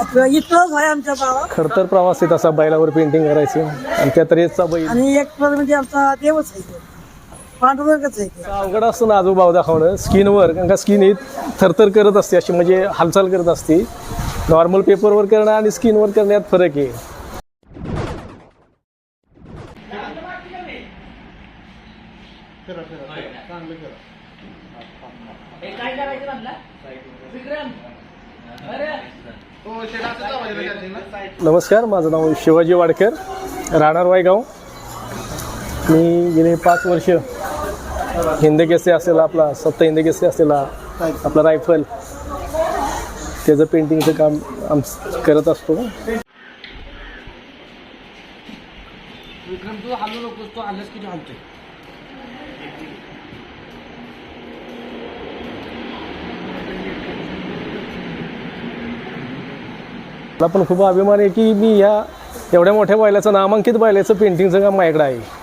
आपलं इथंच आहे आमच्या गावात. खडतर प्रवासी तसा बैलावर पेंटिंग करायची. आणि त्यात रेसचा बैल. आणि एक तर म्हणजे आमचा देवच आहे तो. पांडुरंगच आहे ते. अवघड असतं ना आजूबाजू दाखवणं. स्किनवर कारण का स्किन ही थरथर करत असते अशी म्हणजे हालचाल करत असते. नॉर्मल पेपरवर करणं आणि स्किनवर करण्यात फरक आहे. नमस्कार माझं नाव शिवाजी वाडकर राहणार वायगाव मी गेले पाच वर्ष हिंदकेसरी असलेला आपला सप्त हिंदकेसरी असलेला आपला रायफल त्याचं पेंटिंगचं काम आम करत असतो. विक्रम तू हल्लो नकोस तू हल्लास किती हलतोय. मला पण खूप अभिमान आहे की मी ह्या एवढ्या मोठ्या बैलाचं नामांकित बैलाचं पेंटिंगचं काम माझ्याकडे आहे.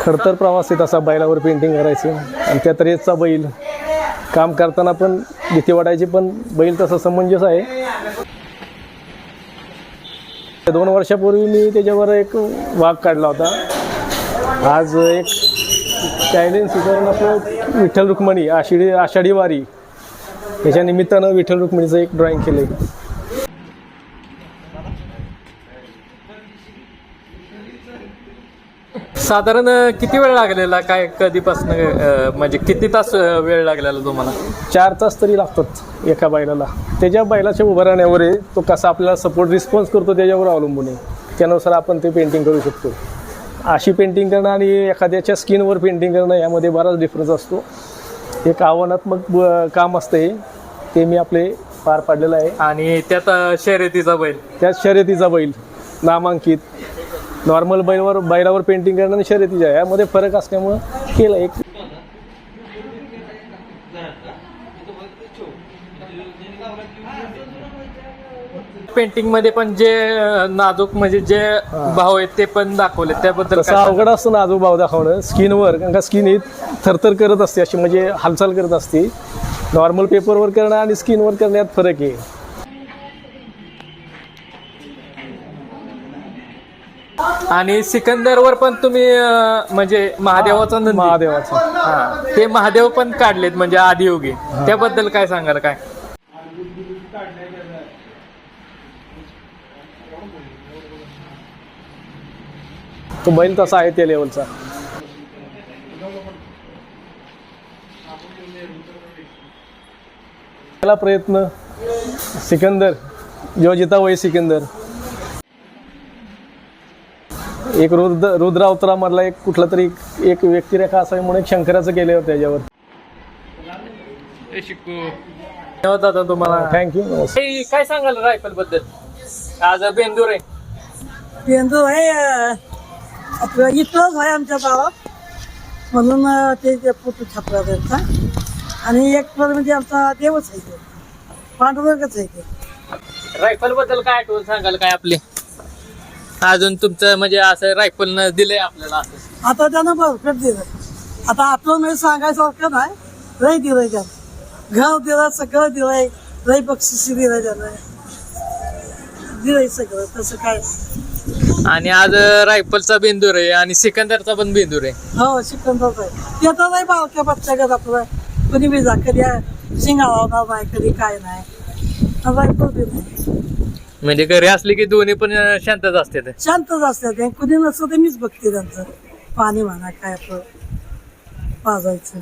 खडतर प्रवासी तसा बैलावर पेंटिंग करायचं आणि त्यात तऱ्हेचा बैल. काम करताना पण भीती वाटायची पण बैल तसा समंजस आहे. दोन वर्षापूर्वी मी त्याच्यावर एक वाघ काढला होता. आज एक चायलेंज स्वीकारून आपलं विठ्ठल रुक्मणी आषाढी आषाढी वारी. याच्या निमित्तानं विठ्ठल रुक्मिणीचं एक ड्रॉइंग केलं साधारण किती वेळ लागलेला? काय कधीपासून म्हणजे किती तास वेळ लागलेला तुम्हाला? चार तास तरी लागतात एका बैलाला. त्याच्या बैलाच्या उभं राहण्यावर आहे तो कसा आपल्याला सपोर्ट रिस्पॉन्स करतो त्याच्यावर अवलंबून आहे. त्यानुसार आपण ते पेंटिंग करू शकतो. अशी पेंटिंग करणं आणि एखाद्याच्या स्किनवर पेंटिंग करणं यामध्ये बराच डिफरन्स असतो. एक आव्हानात्मक काम असतं हे. ते मी आपले पार पाडलेलं आहे. आणि त्यात शर्यतीचा बैल? त्यात शर्यतीचा बैल. नामांकित. नॉर्मल बैलावर बैलावर पेंटिंग करणं आणि शर्यतीच्या यामध्ये फरक असल्यामुळं केलं. एक पेंटिंगमध्ये पण जे नाजूक म्हणजे जे भाव आहेत ते पण दाखवले त्याबद्दल अवघड असतं ना आजूबाजू दाखवणं. स्किनवर कारण का स्किन ही थरथर करत असते. अशी म्हणजे हालचाल करत असते. नॉर्मल पेपरवर करणं आणि स्किनवर करण्यात फरक आहे. आणि सिकंदरवर पण तुम्ही अ, म्हणजे महादेवाचा नंदी. महादेवाचं. हा. ते महादेव पण काढलेत म्हणजे आदियोगी. त्याबद्दल काय सांगाल काय? तो बैल तसा आहे त्या लेवलचा प्रयत्न. सिकंदर जेव्हा जिता वय सिकंदर. एक रुद्र रुद्र अवतारामधला एक कुठला तरी एक व्यक्तिरेखा असावी म्हणून एक शंकराचं केले होते त्याच्यावर धन्यवाद दादा तुम्हाला. थँक्यू हे काय सांगाल रायफलबद्दल? आज बेंदूर आहे. पेंदू आहे अं, आपलं इथंच आहे आमच्या गावात. म्हणून अं, ते ते फोटो छापला त्यांचा. आणि एक म्हणजे आमचा देवच आहे तो. पांडुरंगच आहे ते. रायफलबद्दल काय आठवण सांगाल काय आपली? अजून तुमचं म्हणजे असं रायफल दिलंय आपल्याला असं. आता त्यानं भरपेट दिलं आता आपलं म्हणजे सांगायसारखं नाही. लय दिलंय त्यानं. घर दिलं सगळं दिलंय. लय बक्षिसी दिलंय त्यानं. दिलंय सगळं तसं काय आणि आज रायफलचा बेंदूर आहे आणि सिकंदरचा पण बेंदूर आहे. हो शिकंदरच आहे. ते तर नाही बालक्या बच्च्या आपलं कधी बी जा कधी शिंगा लावणार नाही कधी काय नाही. रायपूर बी नाही म्हणजे घरी असले की दोन्ही पण शांतच असते शांतच असतात कुणी नसतं ते मीच बघते त्यांचं. पाणी म्हणा काय पाजायचं.